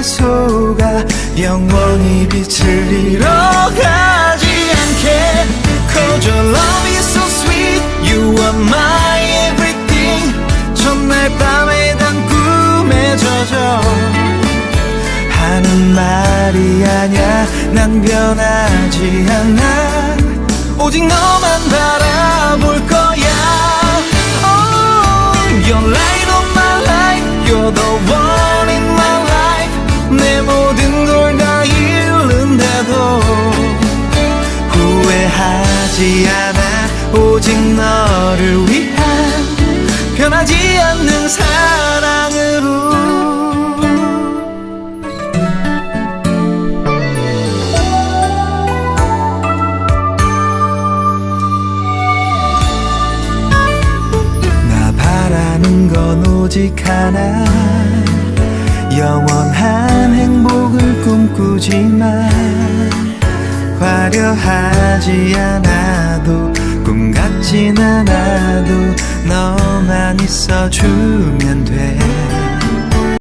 미소가 영원히 빛을 잃어가지 않게 Cause your love is so sweet You are my everything 첫날 밤에 단 꿈에 젖어 하는 말이 아냐 난 변하지 않아 오직 너만 바라볼 거야 oh, You're light 후회하지 않아. 오직 너를 위한 변하지 않는 사랑으로. 나 바라는 건 오직 하나. 영원한 행복을 꿈꾸지만 화려하지 않아도 꿈 같진 않아도 너만 있어주면 돼